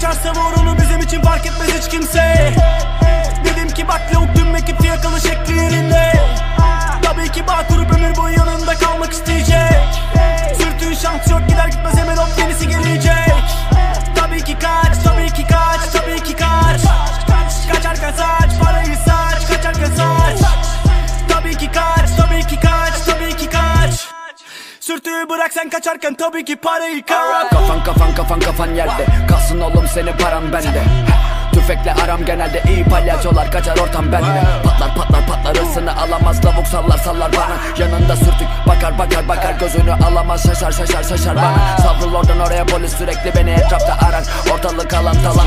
Kaçarsa vur onu bizim için fark etmez hiç kimse. Dedim ki bak lavuk tüm Sürtüğü bırak sen kaçarken tabii ki parayı kaç Kafan kafan kafan kafan yerde. Kalsın oğlum senin paran bende. Tüfekle aram genelde iyi palyaçolar kaçar ortam bende. Patlar patlar patlar ısını alamaz lavuk sallar sallar bana. Yanında sürtük bakar bakar bakar gözünü alamaz şaşar şaşar şaşar bana. Savrul oradan oraya polis sürekli beni etrafta arar. Ortalık alan talan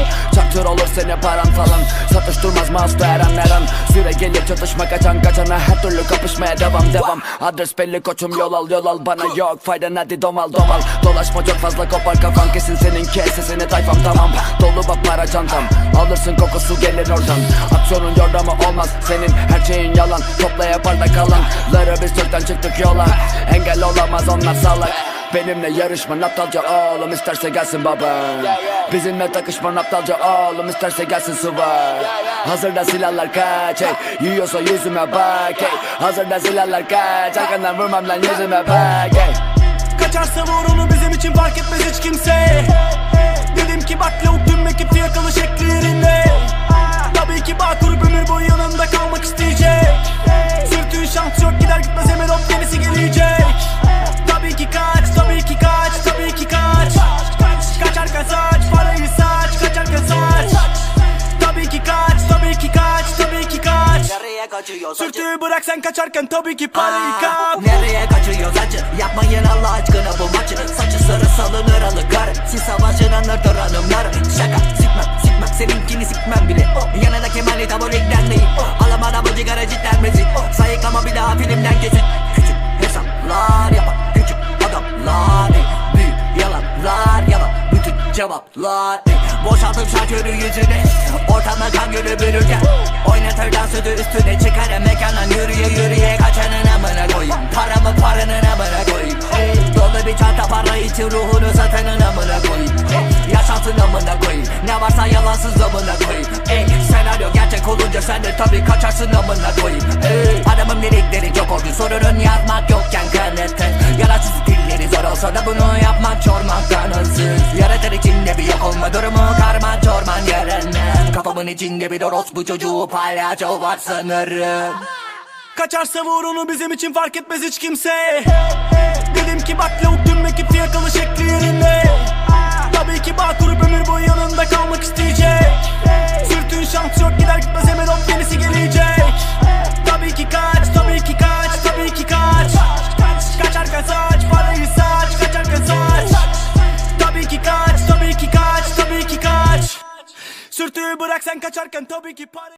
çaktır olur seni paran falan. Satış durmaz mouse'da her an her an Süre gelir çatışma kaçan kaçana. Her türlü kapışmaya devam devam. Adres belli koçum yol al yol al. Bana yok faydan hadi domal domal. Dolaşma çok fazla kopar kafan. Kesin senin kesesini tayfam tamam. Dolu bak para çantam. Alırsın kokusu gelir oradan. Aksiyonun yordamı olmaz senin. Her şeyin yalan. Topla yaparda kalanları biz çoktan çıktık yola. Engel olamaz onlar salak. Benimle yarışma aptalca oğlum isterse gelsin baba Bizimle takışma aptalca oğlum isterse gelsin sıva Hazırda silahlar kaç hey Yiyorsa yüzüme bak hey. Hazırda silahlar kaç Arkandan vurmam lan yüzüme bak hey. Kaçarsa vur onu bizim için fark etmez hiç kimse. Dedim ki bak lavuk tüm ekip fiyakalı şekli yerinde Kaçıyor saçı? Sürtüğü bırak sen kaçarken tabii ki parayı kap Nereye kaçıyor saçı? Yapmayın Allah aşkına bu maçı Saçı sarı salınır alıkar Siz savaşın anırdır hanımlar Şaka sikmem sikmem Seninkini sikmem bile oh. Yanına Kemal'i taburikten değil oh. Alamada bu sigara cidden rezil oh. Sayıklama bir daha filmden kesin Küçük hesaplar yapan Küçük adamlar ey. Büyük yalanlar yalan Bütün cevaplar ey. Boşaltım şarkörü yüzüne Ortamda kan gölü bürürken için ruhunu satanın amına koyayım Ey, Yaşantın amına Ne varsa yalansız amına koyayım Ey, Senaryo gerçek olunca sen de tabi kaçarsın amına koyayım Ey, Adamın lirikleri çok oldu sorunun yazmak yokken kanıtın Yararsız dilleri zor olsa da bunu yapmak çormaktan hırsız Yaratır içinde bir yok olma durumu karman çorman yarından Kafamın içinde bir orospu çocuğu palyaço var sanırım Kaçarsa vur onu bizim için fark etmez hiç kimse Dedim ki bak lavuk tüm ekip fiyakalı şekli yerinde. Tabii ki bağ kurup ömür boyu yanında kalmak isteyecek. Sürtüğün şans yok gider gitmez hemen hop yenisi gelecek. Tabii ki kaç, tabii ki kaç, tabii ki kaç. Kaçarken saç, parayı saç, kaçarken saç. Tabii ki kaç, tabii ki kaç, tabii ki kaç. Sürtüğü bırak sen kaçarken tabii ki parayı